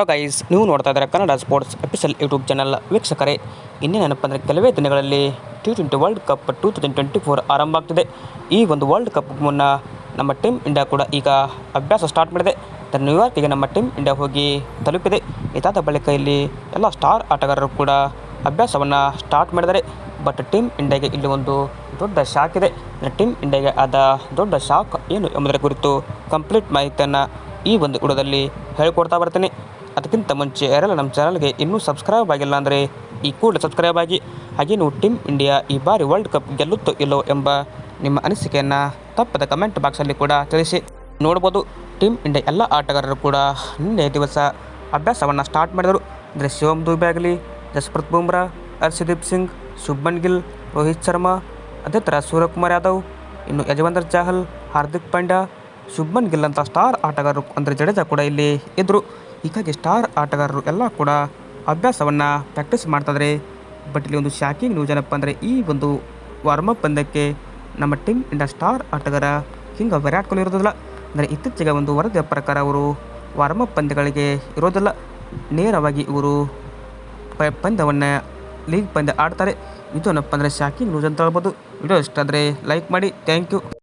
Hello guys ನೀವು ನೋಡ್ತಾ ಇದ್ದಾರೆ Kannada sports official YouTube channel ವೀಕ್ಷಕರೇ ಇನ್ನೇನಪ್ಪ ಅಂದರೆ ಕೆಲವೇ ದಿನಗಳಲ್ಲಿ T twenty world cup two thousand twenty four ಆರಂಭ ಆಗ್ತಿದೆ. ಈ ಒಂದು ವರ್ಲ್ಡ್ ಕಪ್ ಮುನ್ನ ನಮ್ಮ ಟೀಮ್ ಇಂಡಿಯಾ ಕೂಡ ಈಗ ಅಭ್ಯಾಸ ಸ್ಟಾರ್ಟ್ ಮಾಡಿದೆ. ನ್ಯೂಯಾರ್ಕಿಗೆ ನಮ್ಮ ಟೀಮ್ ಇಂಡಿಯಾ ಹೋಗಿ ತಲುಪಿದೆ. ಇದಾದ ಬಳಿಕ ಇಲ್ಲಿ ಎಲ್ಲ ಸ್ಟಾರ್ ಆಟಗಾರರು ಕೂಡ ಅಭ್ಯಾಸವನ್ನು ಸ್ಟಾರ್ಟ್ ಮಾಡಿದ್ದಾರೆ. ಬಟ್ ಟೀಮ್ ಇಂಡಿಯಾಗೆ ಇಲ್ಲಿ ಒಂದು ದೊಡ್ಡ ಶಾಕ್ ಇದೆ. ಟೀಮ್ ಇಂಡಿಯಾಗೆ ಆದ ದೊಡ್ಡ ಶಾಕ್ ಏನು ಎಂಬುದರ ಕುರಿತು ಕಂಪ್ಲೀಟ್ ಮಾಹಿತಿಯನ್ನು ಈ ಒಂದು ವಿಡಿಯೋದಲ್ಲಿ ಹೇಳಿಕೊಡ್ತಾ ಬರ್ತೀನಿ. ಅದಕ್ಕಿಂತ ಮುಂಚೆ ಯಾರೆಲ್ಲ ನಮ್ಮ ಚಾನಲ್ಗೆ ಇನ್ನೂ ಸಬ್ಸ್ಕ್ರೈಬ್ ಆಗಿಲ್ಲ ಅಂದರೆ ಈ ಕೂಡಲೇ ಸಬ್ಸ್ಕ್ರೈಬ್ ಆಗಿ. ಹಾಗೆ ನೀವು ಟೀಮ್ ಇಂಡಿಯಾ ಈ ಬಾರಿ ವರ್ಲ್ಡ್ ಕಪ್ ಗೆಲ್ಲುತ್ತೋ ಇಲ್ಲೋ ಎಂಬ ನಿಮ್ಮ ಅನಿಸಿಕೆಯನ್ನು ತಪ್ಪದ ಕಮೆಂಟ್ ಬಾಕ್ಸಲ್ಲಿ ಕೂಡ ತಿಳಿಸಿ. ನೋಡ್ಬೋದು, ಟೀಮ್ ಇಂಡಿಯಾ ಎಲ್ಲ ಆಟಗಾರರು ಕೂಡ ನಿನ್ನೆ ದಿವಸ ಅಭ್ಯಾಸವನ್ನು ಸ್ಟಾರ್ಟ್ ಮಾಡಿದರು. ಅಂದರೆ ಶಿವಮ್ ದುಬೆ ಆಗಲಿ, ಜಸ್ಪ್ರೀತ್ ಬುಮ್ರಾ, ಹರ್ಷದೀಪ್ ಸಿಂಗ್, ಶುಭ್ಮನ್ ಗಿಲ್, ರೋಹಿತ್ ಶರ್ಮಾ, ಅದೇ ಥರ ಸೂರ್ಯಕುಮಾರ್ ಯಾದವ್, ಇನ್ನು ಯಜವಂತರ ಚಾಹಲ್, ಹಾರ್ದಿಕ್ ಪಾಂಡ್ಯ ಶುಭ್ಮನ್ ಗಿಲ್ ಅಂತ ಸ್ಟಾರ್ ಆಟಗಾರರು ಅಂದರೆ ಜಡೇಜಾ ಕೂಡ ಇಲ್ಲಿ ಇದ್ದರು ಹೀಗಾಗಿ ಸ್ಟಾರ್ ಆಟಗಾರರು ಎಲ್ಲ ಕೂಡ ಅಭ್ಯಾಸವನ್ನು ಪ್ರಾಕ್ಟೀಸ್ ಮಾಡ್ತಾಯಿದ್ರೆ ಬಟ್ ಇಲ್ಲಿ ಒಂದು ಶಾಕಿಂಗ್ ನ್ಯೂಸ್ ಏನಪ್ಪ ಅಂದರೆ ಈ ಒಂದು ವಾರ್ಮಪ್ ಪಂದ್ಯಕ್ಕೆ ನಮ್ಮ ಟೀಮ್ ಇಂಡಿಯಾ ಸ್ಟಾರ್ ಆಟಗಾರ ಹಿಂಗೆ ವಿರಾಟ್ ಕೊಹ್ಲಿ ಇರೋದಿಲ್ಲ. ಅಂದರೆ ಇತ್ತೀಚೆಗೆ ಒಂದು ವರದಿಯ ಪ್ರಕಾರ ಅವರು ವಾರ್ಮಪ್ ಪಂದ್ಯಗಳಿಗೆ ಇರೋದಿಲ್ಲ. ನೇರವಾಗಿ ಇವರು ಪಂದ್ಯವನ್ನು ಲೀಗ್ ಪಂದ್ಯ ಆಡ್ತಾರೆ. ಇದು ಏನಪ್ಪ ಅಂದರೆ ಶಾಕಿಂಗ್ ನ್ಯೂಸ್ ಅಂತ ಹೇಳ್ಬೋದು. ವಿಡಿಯೋ ಇಷ್ಟ ಆದರೆ ಲೈಕ್ ಮಾಡಿ. Thank you